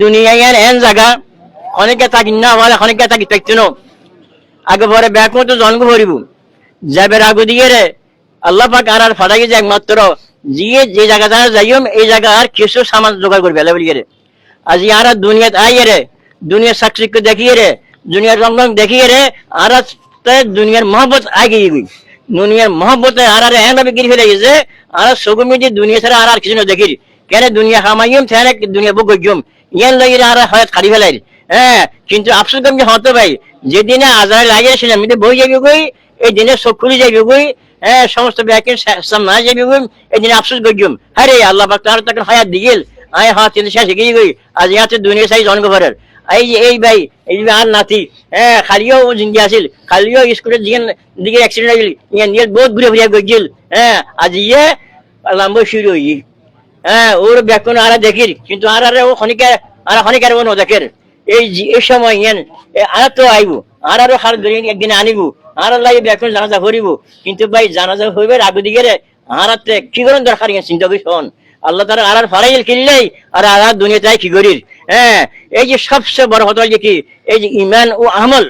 দুনিয়ার এন জায়গা, অনেকে থাকি না বলে অনেকে থাকি থাকতো আগে পরে ব্যাক মতো জন্ম ভরিব। যাবে আগু দিয়ে রে, আল্লাহ পাক আর আর ফাটাই যে একমাত্র। জিয়ে যে জায়গা জানা যাইম এই জায়গা আর কিছু সামান জোগাড় করবে, আল্লাহ বলিয়ে রে। আজ আর দুনিয়াত আইয়ে রে, দুনিয়ার সাক্ষিক দেখিয়ে রে, দুনিয়ার রং রং দেখিয়ে রে আর আর দুনিয়ার মহব্বত আগে গই দুনিয়ার মহব্বতে আর আর এমন ভাবে গিরি ফেলে গেছে আর সগুমি যে দুনিয়া ছাড়া আর আর কিছু না দেখি কেন দুনিয়া খামাইম থেনে দুনিয়া বুক গইম ইয়ান লাগি আর হয়ত খালি ফেলাই হ্যাঁ কিন্তু আফসোস কম যে হতে ভাই, যেদিনে আজারে লাগে সেদিন আমি বই যাবি গই এই দিনে চোখ খুলি যাবি গই হ্যাঁ সমস্ত ব্যাকের সামনে যাবি গই এই দিনে আফসোস গইম আরে আল্লাহ পাক তার তাকে হায়াত দিগিল আয় হা তিনি শেষ গিয়ে গই আজ ইয়াতে দুনিয়া চাই জন্ম করার এই যে, এই ভাই, এই আর নাতি হ্যাঁ খালিও জিন্দি আছিল। খালিও স্কুলের দিকে দিকে অ্যাক্সিডেন্ট ಆಗಿল ইয়ান নিয়ে বহুত ঘুরে ঘুরে গইছিল হ্যাঁ আজ ইয়ে লম্ব শুরু হই হ্যাঁ ওর ব্যাকুন আর দেখির কিন্তু আর আর ও খনিকে, আর খনিকার ও নদেখের এই এই সময় ইয়ান আর তো আইব, আর আরও খাল একদিন আনিব, আর লাই ব্যাকুন জানাজা করিব। কিন্তু ভাই, জানাজা হইবে আগু দিকে রে আর কি করেন দরকার ইয়ান, চিন্তা করি শোন। আল্লাহ তারা আর ফারাইল কিনলেই, আর আর দুনিয়াতে কি করির? হ্যাঁ এই যে সবচেয়ে বড় কথা যে কি, এই যে ইমান ও আমল,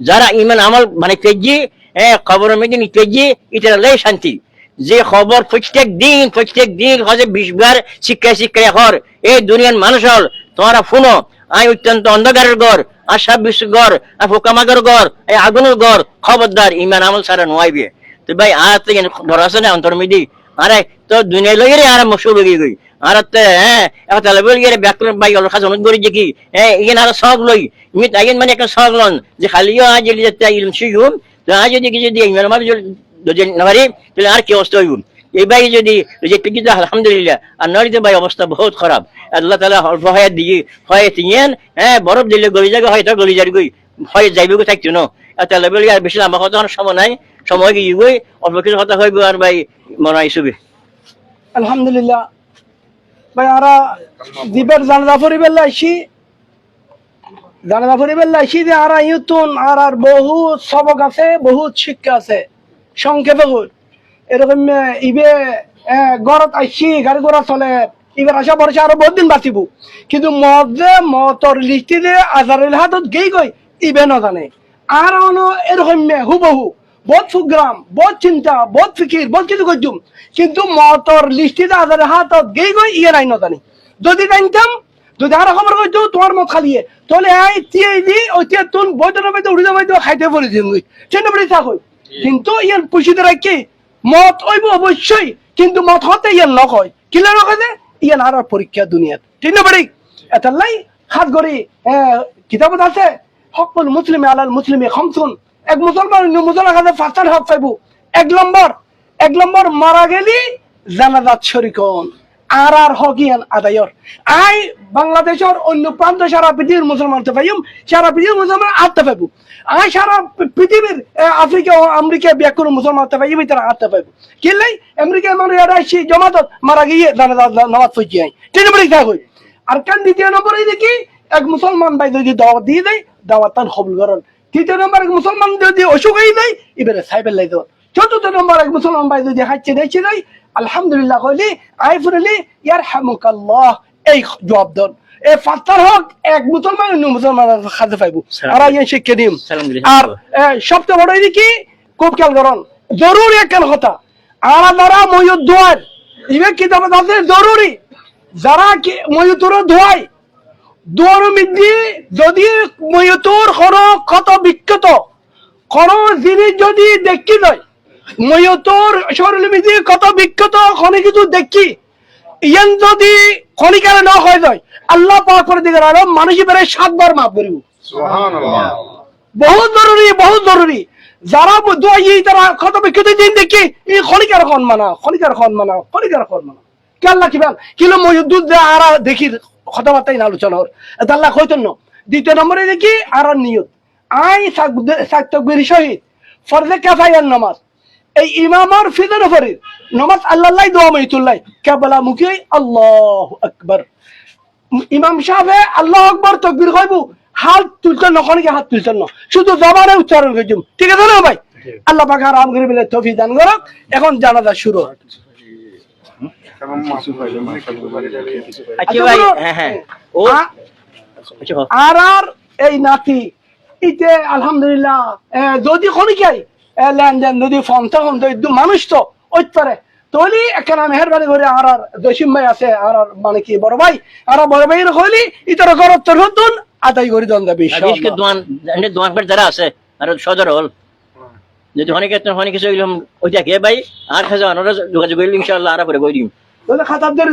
যারা ইমান আমল মানে তেজি হ্যাঁ খবর মেদিন তেজি এটা লাই শান্তি। যে খবর প্রত্যেক দিন প্রত্যেক দিন হজে বিশ বার শিক্ষায় শিক্ষায় হর। এই দুনিয়ার মানুষ হল তোমরা শুনো আই অত্যন্ত অন্ধকারের ঘর, আর সব বিশ্ব ঘর, আর পোকামাগর ঘর, এই আগুনের ঘর, খবরদার, ইমান আমল সারা নোয়াইবে। তো ভাই আর তো ধর আছে না অন্তর মিদি আরে, তো দুনিয়া লগে রে আর মশুর লগে গই আর, তে হ্যাঁ এখন তাহলে বলি গেলে ব্যাকরণ ভাই ওর কাছে অনুরোধ করি যে হ্যাঁ ইগেন আর সব লই। মানে একটা সব লন, যে খালিও আজ যেতে ইলম শিখুম, তো আজ যদি কিছু দিয়ে ইমান মার যদি আর কি অবস্থা হইব? এই ভাই যদি আলহামদুলিল্লাহ, আর নয় ভাই অবস্থা বহুত খারাপ। আল্লাহ তালা অল্প হয়ে দিয়ে হয়ে তিন হ্যাঁ বরফ দিলে গলি জায়গা হয়তো গলি যার গই হয়ে যাইবে থাকতো না। তাহলে বলি, আর বেশি আমার কথা সময় নাই, সময় গিয়ে গই অল্প কিছু কথা হইব আর ভাই মনে হয় আলহামদুলিল্লাহ। ভাই, আরা দ্বীপের জানাজা পরিবার লাইছি জানাজা পরিবার লাইছি যে আরা ইউতুন আর আর বহু সবক আছে, বহুত শিক্ষা আছে। সংক্ষেপে এরকম ইবে গড়ত আইছি গাড়ি ঘোড়া চলে এবার আসা বরসে আরও বহুত দিন বাঁচিব। কিন্তু মদ যে মতর লিস্টি যে আজারের হাতত গেই গই ইবে নজানে। আর অন এরকম হুবহু, বহুত প্রোগ্রাম বহুত চিন্তা, বহুত ফিকির বহুত কিছু করছুম কিন্তু মতর লিস্টিতে আজারের হাতত গেই গই ইয়ে নাই নজানি। যদি জানতাম, যদি আর খবর করছ তোমার মত খালিয়ে। তাহলে এই টিয়ে দি ওই টিয়ে তুন বাইতে উড়ি যাবাইতে খাইতে পড়ে দিন গই চিন্তা পড়ে থাকই কিন্তু ইয়ান পুষিতে রাখি মত ওইব অবশ্যই, কিন্তু মত হতে ইয়ান নকয় কিলা নকয় যে? ইয়ান আর পরীক্ষা দুনিয়াত। ঠিক না পারি এটালাই হাত গড়ি কিতাবত আছে সকল মুসলিমে আলাল মুসলিমে খমসুন। এক মুসলমান মুসলমান কাছে ফাস্টার হক পাইব। এক নম্বর এক নম্বর মারা গেলি জানাজাত শরিকন আর আর হকিয়ান আদায়র। আই বাংলাদেশের অন্য প্রান্ত সারা পৃথিবীর মুসলমান তো সারা পৃথিবীর মুসলমান আত্মা পাইব। আই সারা পৃথিবীর আফ্রিকা ও আমেরিকা ব্যাকুর মুসলমান তো পাইব তারা আত্মা পাইব। কিনলেই আমেরিকার মানুষ এরা আসি জমাতত মারা গিয়ে নামাজ পড়ছি আই। ঠিক বলি থাকুই আর কান দ্বিতীয় নম্বরে দেখি এক মুসলমান ভাই যদি দাওয়াত দিয়ে দেয়, দাওয়াত তার কবুল করেন তৃতীয় নম্বর, এক মুসলমান যদি অসুখ হয়ে যায়, এবারে সাইবেল লাই দেওয়া চতুর্থ নম্বর, এক মুসলমান ভাই যদি হাঁচছে দেখছে দেয় আলহামদুলিল্লাহ কইলি, আই ফুরলি ইয়ার হামুকাল্লাহ এই জবাব দন। এ ফাত্তার হক এক মুসলমান অন্য মুসলমান খাতে পাইব। আর আই শিক্ষা দিম আর সবচেয়ে বড় এদিকে খুব খেয়াল করুন জরুরি কথা। আর যারা ময়ূর দোয়ার ইবে কিতাবে আছে জরুরি। যারা কি ময়ূর ধোয়ায় দুয়ার মধ্যে যদি ময়ূর কোনো ক্ষত বিক্ষত কোন জিনিস যদি দেখি নয় ময়ূর শরীর মধ্যে ক্ষত বিক্ষত কোনো কিছু দেখি ইয়ান যদি খনিকারে না হয় যায় আল্লাহ পাক করে দিকে আরও মানুষ বেড়ে সাতবার মাফ করিব। বহুত জরুরি বহুত জরুরি। যারা দোয়াই তারা ক্ষত বিক্ষত দিন দেখি এই খনিকার খন মানা খনিকার খন মানা খনিকার খন মানা। কেল্লা কিবান কিলো ময়ূর দুধ দে আর দেখি কথাবার্তাই না আলোচনা হর আল্লাহ কইতেন না দ্বিতীয় নম্বরে দেখি আর নিয়ত। আই সাক্তবের সহিত ফরজে কাফাইয়ার নামাজ। এই ইমামর ফিদর ফরিদ নামাজ আল্লাহ দোয়া মহিতুল্লাহ কেবলা মুখে আল্লাহ আকবার। ইমাম সাহেব আল্লাহ আকবর তকবির কইব হাত তুলতেন না খনিকে হাত তুলতেন না? শুধু জবানে উচ্চারণ করছুম ঠিক আছে না ভাই? আল্লাহ পাক আরাম করে বলে তফি দান করক। এখন জানাজা শুরু। আচ্ছা ভাই হ্যাঁ হ্যাঁ। আচ্ছা। আর আর এই নাতি ইতে আলহামদুলিল্লাহ এ, যদি খনিকাই লেনদেন যদি ফোন তখন তো একদম মানুষ তো ওই পারে তলি একখানা মেহরবানি করে আর আর জসিম ভাই আছে আর আর মানে কি বড় ভাই আর বড় ভাইয়ের হইলি ইতার ঘরত তোর হতুন আদায় করে দন দেবে আর দোয়ান যারা আছে আর সদর হল যদি অনেকে অনেক কিছু হইলাম ওইটা কে ভাই আর খাজা ওনারা যোগাযোগ করলে ইনশাআল্লাহ আর পরে কই দিম তাহলে খাতাব ধরে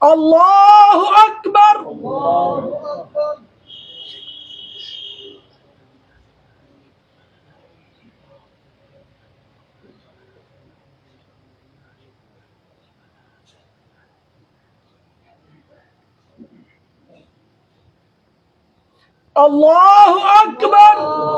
হন। নমাজ শুরু হন।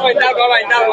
Cuenta, va.